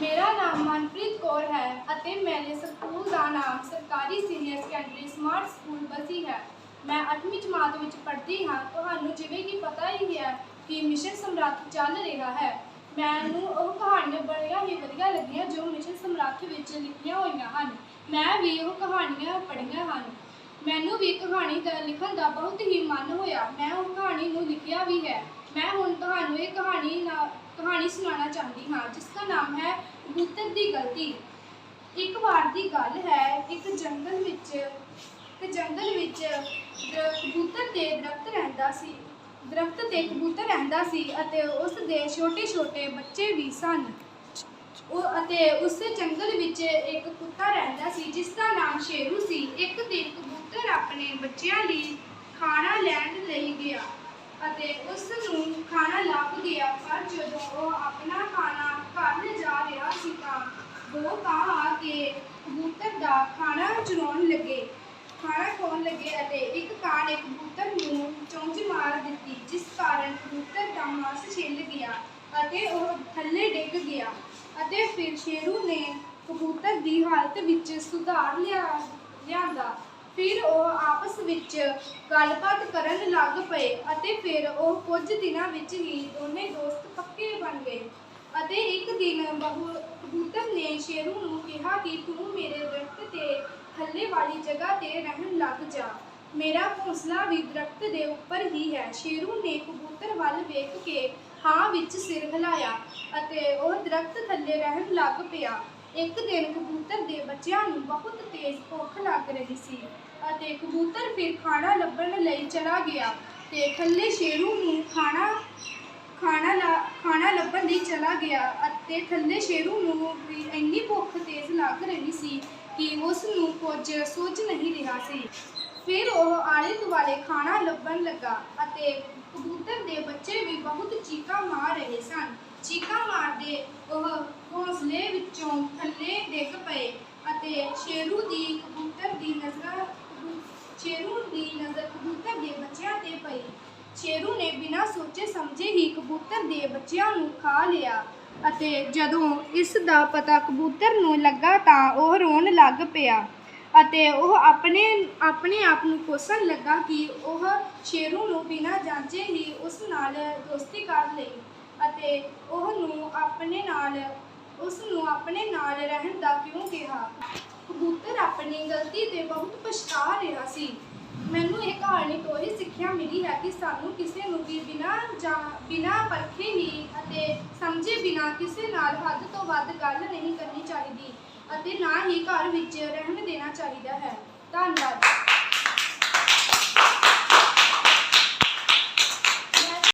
ਮੇਰਾ ਨਾਮ ਮਨਪ੍ਰੀਤ ਕੌਰ ਹੈ ਅਤੇ ਮੇਰੇ ਸਕੂਲ ਦਾ ਨਾਮ ਸਰਕਾਰੀ senior secondary smart school Basi ਹੈ। ਮੈਂ 8ਵੀਂ ਜਮਾਤ ਵਿੱਚ ਪੜ੍ਹਦੀ ਹਾਂ। ਤੁਹਾਨੂੰ ਜਿਵੇਂ ਕਿ ਪਤਾ ਹੀ ਹੈ ਕਿ ਮਿਸ਼ਨ ਸਮਰਾਥ ਚੱਲ ਰਿਹਾ ਹੈ। ਮੈਨੂੰ ਉਹ ਕਹਾਣੀਆਂ ਬੜੀਆਂ ਹੀ ਵਧੀਆ ਲੱਗੀਆਂ ਜੋ ਮਿਸ਼ਨ ਸਮਰਾਥ ਵਿੱਚ ਲਿਖੀਆਂ ਹੋਈਆਂ ਹਨ। ਮੈਂ ਵੀ ਉਹ ਕਹਾਣੀਆਂ ਪੜ੍ਹੀਆਂ ਹਨ। ਮੈਨੂੰ ਵੀ ਕਹਾਣੀ ਦਾ ਲਿਖਣ ਦਾ ਬਹੁਤ ਹੀ ਮਨ ਹੋਇਆ। ਮੈਂ ਉਹ ਕਹਾਣੀ ਨੂੰ ਲਿਖਿਆ ਵੀ ਹੈ। ਮੈਂ ਹੁਣ ਤੁਹਾਨੂੰ ਇਹ ਕਹਾਣੀ ਨਾ ਕਹਾਣੀ ਸੁਣਾਉਣਾ ਚਾਹੁੰਦੀ ਹਾਂ, ਜਿਸ ਦਾ ਦੀ ਗਲਤੀ। ਇੱਕ ਵਾਰ ਦੀ ਗੱਲ ਹੈ, ਇੱਕ ਜੰਗਲ ਵਿੱਚ, ਇੱਕ ਜੰਗਲ ਵਿੱਚ ਕਬੂਤਰ ਤੇ ਦਰਖਤ ਰਹਿੰਦਾ ਸੀ। ਦਰਖਤ ਤੇ ਕਬੂਤਰ ਰਹਿੰਦਾ ਸੀ ਅਤੇ ਉਸ ਦੇ ਛੋਟੇ-ਛੋਟੇ ਬੱਚੇ ਵੀ ਸਨ। ਉਹ ਅਤੇ ਉਸ ਜੰਗਲ ਵਿੱਚ ਇੱਕ ਕੁੱਤਾ ਰਹਿੰਦਾ ਸੀ, ਜਿਸ ਦਾ ਨਾਮ ਸ਼ੇਰੂ ਸੀ। ਇੱਕ ਦਿਨ ਕਬੂਤਰ ਆਪਣੇ ਬੱਚਿਆਂ ਲਈ ਖਾਣਾ ਲੈਣ ਲਈ ਗਿਆ ਅਤੇ ਉਸ ਨੂੰ ਖਾਣਾ ਲੱਭ ਗਿਆ, ਪਰ ਜਦੋਂ ਉਹ ਆਪਣਾ ਖਾਣਾ ਘਰ ਦੋ ਕਾਂ ਆ ਕੇ ਕਬੂਤਰ ਦਾ ਖਾਣਾ ਚੁਰਾਉਣ ਲੱਗੇ। ਖਾਣਾ ਖਾਣ ਲੱਗੇ ਅਤੇ ਇੱਕ ਕਾਂ ਨੇ ਕਬੂਤਰ ਨੂੰ ਚੁੰਝ ਮਾਰ ਦਿੱਤੀ, ਜਿਸ ਕਾਰਨ ਕਬੂਤਰ ਦਾ ਮਾਸ ਛਿੱਲ ਗਿਆ ਅਤੇ ਉਹ ਥੱਲੇ ਡਿੱਗ ਗਿਆ ਅਤੇ ਫਿਰ ਸ਼ੇਰੂ ਨੇ ਕਬੂਤਰ ਦੀ ਹਾਲਤ ਵਿੱਚ ਸੁਧਾਰ ਲਿਆ, ਲਿਆਂਦਾ। ਫਿਰ ਉਹ ਆਪਸ ਵਿੱਚ ਗੱਲਬਾਤ ਕਰਨ ਲੱਗ ਪਏ ਅਤੇ ਫਿਰ ਉਹ ਕੁਝ ਦਿਨਾਂ ਵਿੱਚ ਹੀ ਦੋਨੇ ਦੋਸਤ ਪੱਕੇ ਬਣ ਗਏ। ਅਤੇ ਇੱਕ ਦਿਨ ਬਹੂ, ਕਬੂਤਰ ਨੇ ਸ਼ੇਰੂ ਨੂੰ ਕਿਹਾ ਕਿ ਤੂੰ ਮੇਰੇ ਦਰਖਤ ਤੇ ਥੱਲੇ ਵਾਲੀ ਜਗ੍ਹਾ ਤੇ ਰਹਿਣ ਲੱਗ ਜਾ। ਮੇਰਾ ਘੋਂਸਲਾ ਵੀ ਦਰਖਤ ਦੇ ਉੱਪਰ ਹੀ ਹੈ। ਸ਼ੇਰੂ ਨੇ ਕਬੂਤਰ ਵੱਲ ਵੇਖ ਕੇ ਹਾਂ ਵਿੱਚ ਸਿਰ ਹਿਲਾਇਆ ਅਤੇ ਉਹ ਦਰਖਤ ਥੱਲੇ ਰਹਿਣ ਲੱਗ ਪਿਆ। ਇੱਕ ਦਿਨ ਕਬੂਤਰ ਦੇ ਬੱਚਿਆਂ ਨੂੰ ਬਹੁਤ ਤੇਜ਼ ਭੁੱਖ ਲੱਗ ਰਹੀ ਸੀ ਅਤੇ ਕਬੂਤਰ ਫਿਰ ਖਾਣਾ ਲੱਭਣ ਲਈ ਚਲਾ ਗਿਆ ਤੇ ਥੱਲੇ ਸ਼ੇਰੂ ਨੂੰ ਖਾਣਾ ਖਾਣਾ ਲਾ, ਖਾਣਾ ਲੱਭਣ ਲਈ ਚਲਾ ਗਿਆ ਅਤੇ ਥੱਲੇ ਸ਼ੇਰੂ ਨੂੰ ਵੀ ਇੰਨੀ ਭੁੱਖ ਤੇਜ਼ ਲੱਗ ਰਹੀ ਸੀ ਕਿ ਉਸ ਨੂੰ ਕੁਝ ਸੋਚ ਨਹੀਂ ਰਿਹਾ ਸੀ। ਫਿਰ ਉਹ ਆਲੇ ਦੁਆਲੇ ਖਾਣਾ ਲੱਭਣ ਲੱਗਾ ਅਤੇ ਕਬੂਤਰ ਦੇ ਬੱਚੇ ਵੀ ਬਹੁਤ ਚੀਕਾਂ ਮਾਰ ਰਹੇ ਸਨ। ਚੀਕਾਂ ਮਾਰਦੇ ਉਹ ਘੋਂਸਲੇ ਵਿੱਚੋਂ ਥੱਲੇ ਡਿੱਗ ਪਏ ਅਤੇ ਸ਼ੇਰੂ ਦੀ ਕਬੂਤਰ ਦੀ ਨਜ਼ਰ ਸ਼ੇਰੂ ਦੀ ਨਜ਼ਰ ਕਬੂਤਰ ਦੇ ਬੱਚਿਆਂ ਸ਼ੇਰੂ ਨੇ ਬਿਨਾਂ ਸੋਚੇ ਸਮਝੇ ਹੀ ਕਬੂਤਰ ਦੇ ਬੱਚਿਆਂ ਨੂੰ ਖਾ ਲਿਆ ਅਤੇ ਜਦੋਂ ਇਸ ਦਾ ਪਤਾ ਕਬੂਤਰ ਨੂੰ ਲੱਗਾ ਤਾਂ ਉਹ ਰੋਣ ਲੱਗ ਪਿਆ ਅਤੇ ਉਹ ਆਪਣੇ ਆਪਣੇ ਆਪ ਨੂੰ ਕੋਸਣ ਲੱਗਾ ਕਿ ਉਹ ਸ਼ੇਰੂ ਨੂੰ ਬਿਨਾਂ ਜਾਂਚੇ ਹੀ ਉਸ ਨਾਲ ਦੋਸਤੀ ਕਰ ਲਈ ਅਤੇ ਉਹ ਨੂੰ ਆਪਣੇ ਨਾਲ, ਉਸ ਨੂੰ ਆਪਣੇ ਨਾਲ ਰਹਿਣ ਦਾ ਕਿਉਂ ਕਿਹਾ? ਕਬੂਤਰ ਆਪਣੀ ਗਲਤੀ ਤੇ ਬਹੁਤ ਪਛਤਾ ਰਿਹਾ ਸੀ। ਮੈਨੂੰ ਇਹ ਕਹਾਣੀ ਤੋਂ ਇਹ ਸਿੱਖਿਆ ਮਿਲੀ ਹੈ ਕਿ ਸਾਨੂੰ ਕਿਸੇ ਨੂੰ ਵੀ ਬਿਨਾਂ ਜਾਂ ਬਿਨਾਂ ਪਰਖੇ ਹੀ ਅਤੇ ਸਮਝੇ ਬਿਨਾਂ ਕਿਸੇ ਨਾਲ ਹੱਦ ਤੋਂ ਵੱਧ ਗੱਲ ਨਹੀਂ ਕਰਨੀ ਚਾਹੀਦੀ ਅਤੇ ਨਾ ਹੀ ਘਰ ਵਿੱਚ ਰਹਿਣ ਦੇਣਾ ਚਾਹੀਦਾ ਹੈ। ਧੰਨਵਾਦ।